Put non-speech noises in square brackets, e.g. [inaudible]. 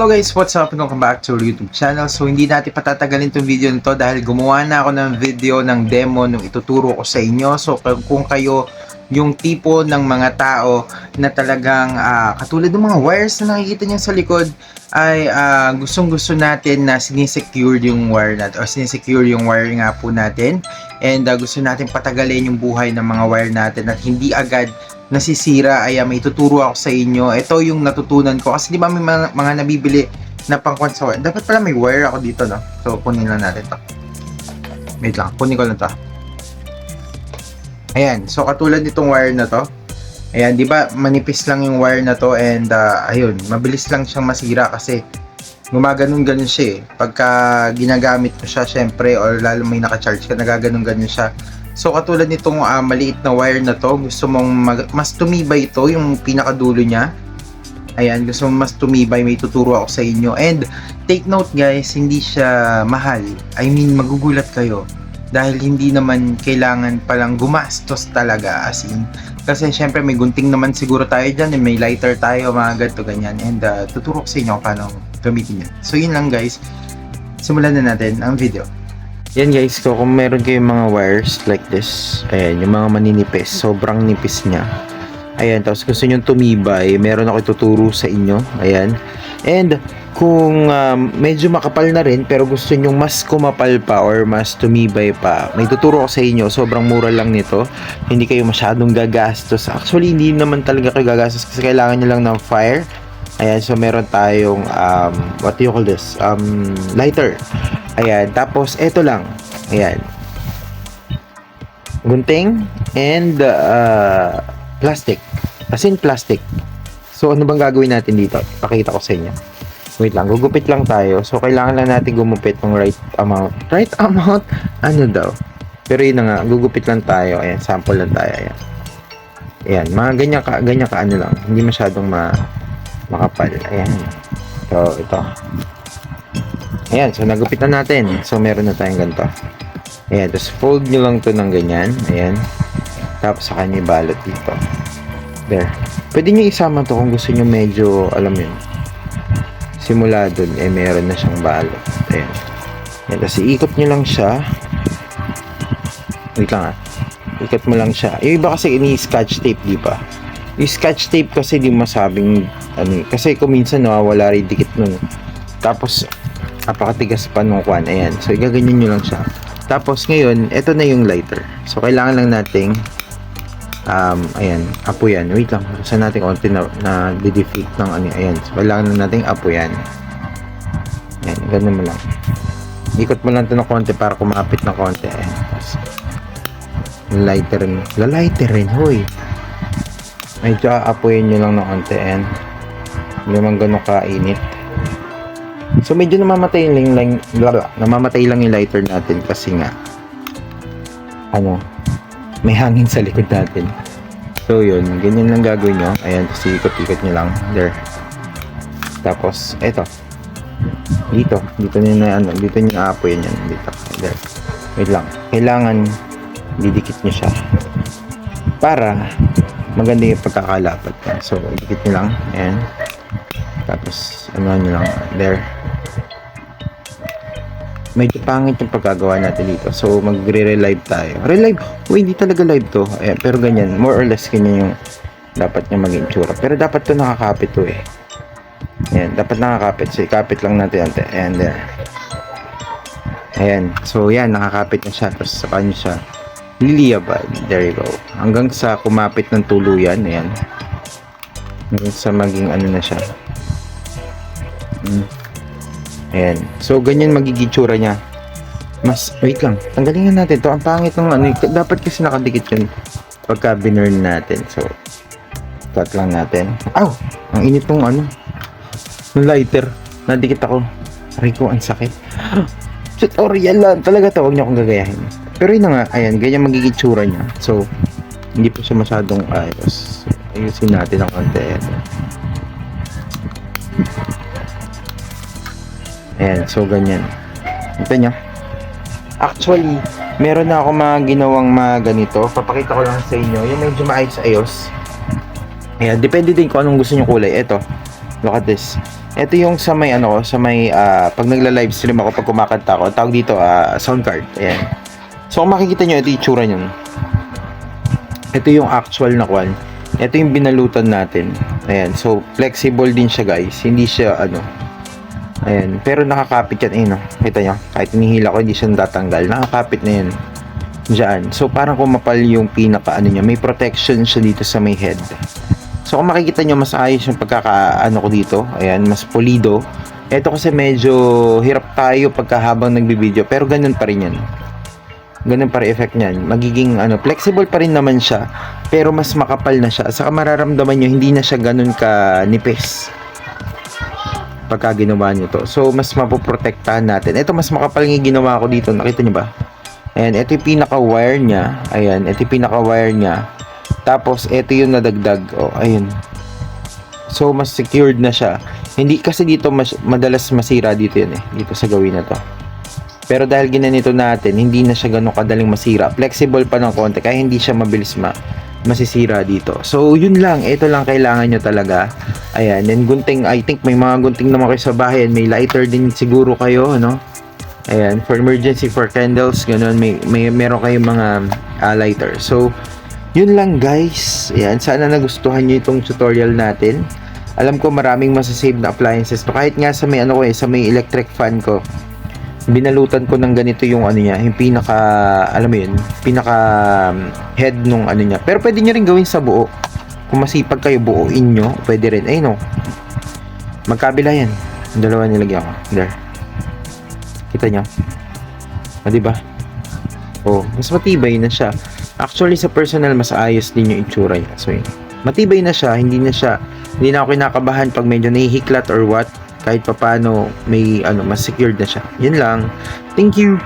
Hello guys, what's up? Welcome back to our YouTube channel. So hindi natin patatagalin itong video nito dahil gumawa na ako ng video ng demo nung ituturo ko sa inyo. So kung- kayo yung tipo ng mga tao na talagang ah, katulad ng mga wires na nakikita niyo sa likod ay ah, gustong gusto natin na sinisecure yung wire natin o sinisecure yung wire nga po natin and ah, gusto natin patagalin yung buhay ng mga wire natin at hindi agad nasisira ay uh, may tuturo ako sa inyo. Ito yung natutunan ko kasi di ba may mga, mga nabibili na pangkwan sa wire. Dapat pala may wire ako dito, no? So, kunin lang natin to. Wait lang, kunin ko lang to. Ayan, so katulad nitong wire na to. Ayan, di ba manipis lang yung wire na to and uh, ayun, mabilis lang siyang masira kasi gumaganon-ganon siya eh. Pagka ginagamit mo siya, syempre, or lalo may naka-charge ka, nagaganon-ganon siya. So katulad nitong ah, maliit na wire na to, gusto mong mag- mas tumibay ito yung pinakadulo niya. Ayan, gusto mong mas tumibay, may tuturo ako sa inyo. And take note guys, hindi siya mahal. I mean, magugulat kayo. Dahil hindi naman kailangan palang gumastos talaga as in. Kasi syempre may gunting naman siguro tayo dyan, eh, may lighter tayo, mga ganito, ganyan. And ah, tuturo ko sa inyo paano gamitin yan. So yun lang guys, simulan na natin ang video. Yan guys, so kung meron kayong mga wires like this, ayan, yung mga maninipis, sobrang nipis niya. Ayan, tapos gusto nyo tumibay, meron ako ituturo sa inyo, ayan. And kung um, medyo makapal na rin, pero gusto nyo mas kumapal pa or mas tumibay pa, may tuturo ko sa inyo, sobrang mura lang nito. Hindi kayo masyadong gagastos. Actually, hindi naman talaga kayo gagastos kasi kailangan nyo lang ng fire. Ayan, so meron tayong, um, what do you call this? Um, lighter. Ayan, tapos eto lang. Ayan. Gunting and uh, plastic. As in plastic. So ano bang gagawin natin dito? Pakita ko sa inyo. Wait lang, gugupit lang tayo. So kailangan lang natin gumupit ng right amount. Right amount? Ano daw? Pero yun nga, gugupit lang tayo. Ayan, sample lang tayo. Ayan. Ayan, mga ganyan ka, ganyan ka ano lang. Hindi masyadong ma, makapal. Ayan. So, ito. Ayan, so nagupit na natin. So, meron na tayong ganito. Ayan, tapos fold nyo lang to ng ganyan. Ayan. Tapos sa kanya balot dito. There. Pwede nyo isama to kung gusto nyo medyo, alam mo yun, simula dun, eh meron na siyang balot. Ayan. Ayan, tapos iikot nyo lang siya. Wait lang ah. Ikot mo lang siya. Yung iba kasi ini-scotch tape, di ba? Yung scotch tape kasi di masabing, ano eh. Kasi kung minsan nawawala rin dikit nun. Tapos, napakatigas pa nung kwan. Ayan. So, igaganyan nyo lang siya. Tapos, ngayon, ito na yung lighter. So, kailangan lang nating um, ayan, apoyan. Wait lang. Saan natin konti na, na didefeat ng ano. Ayan. Kailangan lang nating apoyan. Ayan. Ganun mo lang. Ikot mo lang ito ng konti para kumapit ng konti. Ayan. Tapos, lighter rin. Lalighter rin, hoy. Medyo aapoyin nyo lang ng konti. Ayan. Hindi naman ganun kainit. So medyo namamatay lang, lang namamatay lang yung lighter natin kasi nga ano, may hangin sa likod natin. So yun, ganyan lang gagawin nyo. Ayan, tapos ikot-ikot nyo lang. There. Tapos, eto. Dito. Dito nyo na, ano, dito nyo aapoyin yan. Dito. There. Wait lang. Kailangan didikit nyo siya. Para maganda yung pagkakalapat. So, dikit nyo lang. Ayan. Tapos, ano nyo lang. There medyo pangit yung pagkagawa natin dito. So, magre-relive tayo. Relive? Oh, hindi talaga live to. Ayan, pero ganyan. More or less ganyan yung dapat niya maging tsura. Pero dapat to nakakapit to eh. Ayan, dapat nakakapit. So, ikapit lang natin ante. Ayan, there. Ayan. So, yan. Nakakapit na siya. Tapos, sa kanya siya liliyabad. There you go. Hanggang sa kumapit ng tuluyan. Ayan. Hanggang sa maging ano na siya. Hmm. Ayan. So, ganyan magiging tsura niya. Mas, wait lang. Tanggalin nga natin to. Ang pangit ng ano. Dapat kasi nakadikit yun. Pagka binurn natin. So, cut lang natin. Aw! Ang init ng ano. Ng lighter. Nadikit ako. Aray ko, ang sakit. [gasps] Tutorial lang. Talaga to. Huwag niyo akong gagayahin. Pero yun nga. Ayan. Ganyan magiging tsura niya. So, hindi po siya masyadong ayos. Ayusin natin ang konti. Ayan. Ayan, so ganyan. Ito nyo. Actually, meron na ako mga ginawang mga ganito. Papakita ko lang sa inyo. Yung medyo maayos-ayos. Ayan, depende din kung anong gusto nyo kulay. Ito. Look at this. Ito yung sa may ano, sa may ah, pag nagla-live stream ako pag kumakanta ako, tawag dito ah, sound card. Ayan. So kung makikita nyo, ito yung itsura nyo. Ito yung actual na kwan. Ito yung binalutan natin. Ayan. So flexible din siya guys. Hindi siya ano. Ayan. Pero nakakapit yan. Ayun, no? Kita nyo? Kahit hinihila ko, hindi siya natatanggal. Nakakapit na yan. Diyan. So parang kumapal yung pinaka ano niya. May protection siya dito sa may head. So kung makikita nyo, mas ayos yung pagkakaano ko dito. Ayan, mas pulido. Ito kasi medyo hirap tayo pagka habang nagbibideo. Pero ganun pa rin yan. Ganun pa rin effect niyan. Magiging ano, flexible pa rin naman siya. Pero mas makapal na siya. Saka mararamdaman nyo, hindi na siya ganun ka nipis. Pagka ginawa nyo to. So, mas mapoprotektahan natin. Ito, mas makapal yung ginawa ko dito. Nakita nyo ba? Ayan, ito yung pinaka-wire niya. Ayan, ito yung pinaka-wire niya. Tapos, ito yung nadagdag. O, ayun. So, mas secured na siya. Hindi, kasi dito, mas, madalas masira dito yan eh. Dito sa gawin na to. Pero dahil ginanito natin, hindi na siya ganun kadaling masira. Flexible pa ng konti, kaya hindi siya mabilis ma masisira dito. So, yun lang. Ito lang kailangan nyo talaga. Ayan. And gunting, I think may mga gunting naman kayo sa bahay. And may lighter din siguro kayo, ano? Ayan. For emergency, for candles, ganun. May, may meron kayong mga ah, lighter. So, yun lang guys. Ayan. Sana nagustuhan nyo itong tutorial natin. Alam ko maraming masasave na appliances. to kahit nga sa may ano ko eh, sa may electric fan ko binalutan ko ng ganito yung ano niya, yung pinaka, alam mo yun, pinaka um, head nung ano niya. Pero pwede nyo rin gawin sa buo. Kung masipag kayo, buuin nyo, pwede rin. Ayun o. Magkabila yan. Yung dalawa nilagyan ko. There. Kita nyo? O, diba? Oh, mas matibay na siya. Actually, sa personal, mas ayos din yung itsura niya. So, yun. Matibay na siya. Hindi na siya, hindi na ako kinakabahan pag medyo nahihiklat or what kahit papano may ano mas secured na siya. Yun lang. Thank you.